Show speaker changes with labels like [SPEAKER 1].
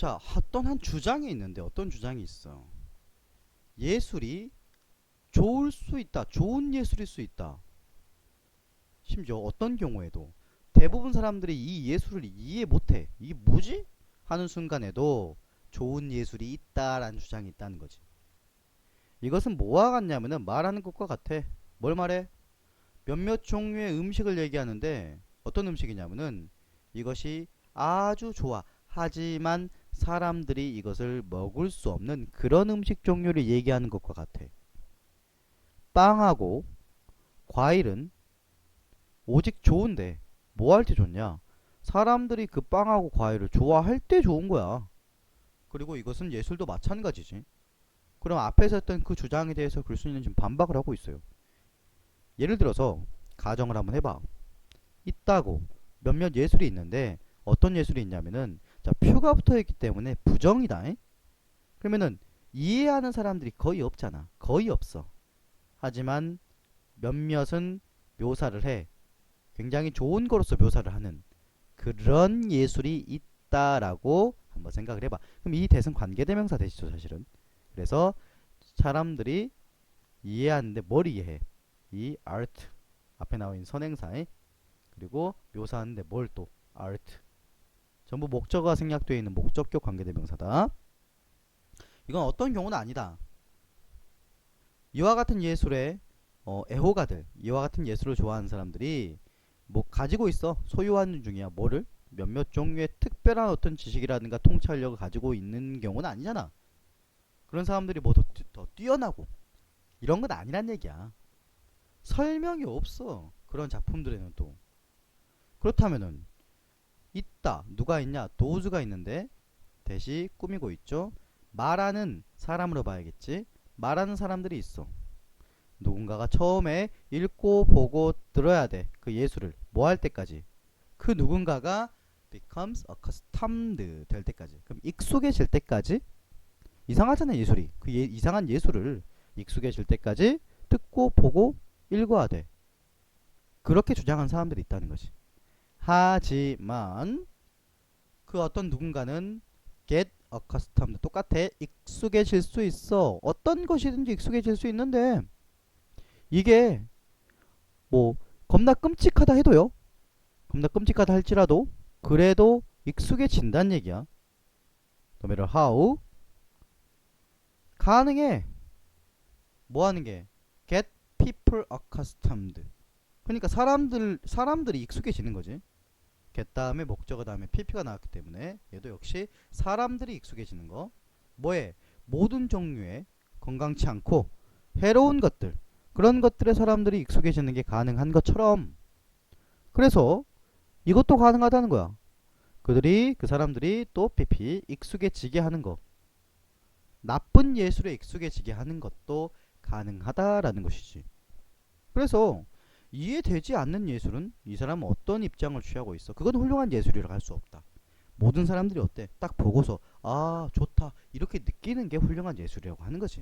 [SPEAKER 1] 자, 어떤 한 주장이 있는데 어떤 주장이 있어. 예술이 좋을 수 있다. 좋은 예술일 수 있다. 심지어 어떤 경우에도 대부분 사람들이 이 예술을 이해 못해. 이게 뭐지? 하는 순간에도 좋은 예술이 있다라는 주장이 있다는 거지. 이것은 뭐와 같냐면은 말하는 것과 같아. 뭘 말해? 몇몇 종류의 음식을 얘기하는데 어떤 음식이냐면은 이것이 아주 좋아. 하지만 사람들이 이것을 먹을 수 없는 그런 음식 종류를 얘기하는 것과 같아. 빵하고 과일은 오직 좋은데 뭐 할 때 좋냐? 사람들이 그 빵하고 과일을 좋아할 때 좋은 거야. 그리고 이것은 예술도 마찬가지지. 그럼 앞에서 했던 그 주장에 대해서 글쓴이는 지금 반박을 하고 있어요. 예를 들어서 가정을 한번 해봐. 있다고 몇몇 예술이 있는데 어떤 예술이 있냐면은 자 표가 붙어 있기 때문에 부정이다. 에? 그러면은 이해하는 사람들이 거의 없잖아. 거의 없어. 하지만 몇몇은 묘사를 해. 굉장히 좋은 거로서 묘사를 하는 그런 예술이 있다라고 한번 생각을 해봐. 그럼 이 대승 관계대명사 되시죠, 사실은. 그래서 사람들이 이해하는데 뭘 이해해? 이 art 앞에 나와 있는 선행사에 그리고 묘사하는데 뭘또 art 전부 목적어가 생략되어 있는 목적격 관계대명사다. 이건 어떤 경우는 아니다. 이와 같은 예술의 어, 애호가들, 이와 같은 예술을 좋아하는 사람들이 뭐 가지고 있어 소유하는 중이야. 뭐를 몇몇 종류의 특별한 어떤 지식이라든가 통찰력을 가지고 있는 경우는 아니잖아. 그런 사람들이 뭐 더 더 뛰어나고 이런 건 아니란 얘기야. 설명이 없어. 그런 작품들에는 또. 그렇다면은 있다. 누가 있냐? 도우즈가 있는데 대시 꾸미고 있죠. 말하는 사람으로 봐야겠지. 말하는 사람들이 있어. 누군가가 처음에 읽고 보고 들어야 돼. 그 예술을 뭐 할 때까지. 그 누군가가 becomes accustomed 될 때까지. 그럼 익숙해질 때까지 이상하잖아 예술이. 그 예, 이상한 예술을 익숙해질 때까지 듣고 보고 읽어야 돼. 그렇게 주장한 사람들이 있다는 거지. 하지만 그 어떤 누군가는 get accustomed 똑같아 익숙해질 수 있어. 어떤 것이든지 익숙해질 수 있는데 이게 뭐 겁나 끔찍하다 해도요. 겁나 끔찍하다 할지라도 그래도 익숙해진다는 얘기야. No matter how 가능해. 뭐 하는 게 get people accustomed. 그러니까 사람들 사람들이 익숙해지는 거지. get 다음에 목적어 다음에 pp가 나왔기 때문에 얘도 역시 사람들이 익숙해지는 거. 뭐에 모든 종류의 건강치 않고 해로운 것들 그런 것들에 사람들이 익숙해지는 게 가능한 것처럼 그래서 이것도 가능하다는 거야. 그들이 그 사람들이 또 pp 익숙해지게 하는 거. 나쁜 예술에 익숙해지게 하는 것도 가능하다라는 것이지. 그래서 이해되지 않는 예술은 이 사람은 어떤 입장을 취하고 있어. 그건 훌륭한 예술이라고 할 수 없다. 모든 사람들이 어때? 딱 보고서 아 좋다 이렇게 느끼는 게 훌륭한 예술이라고 하는 거지.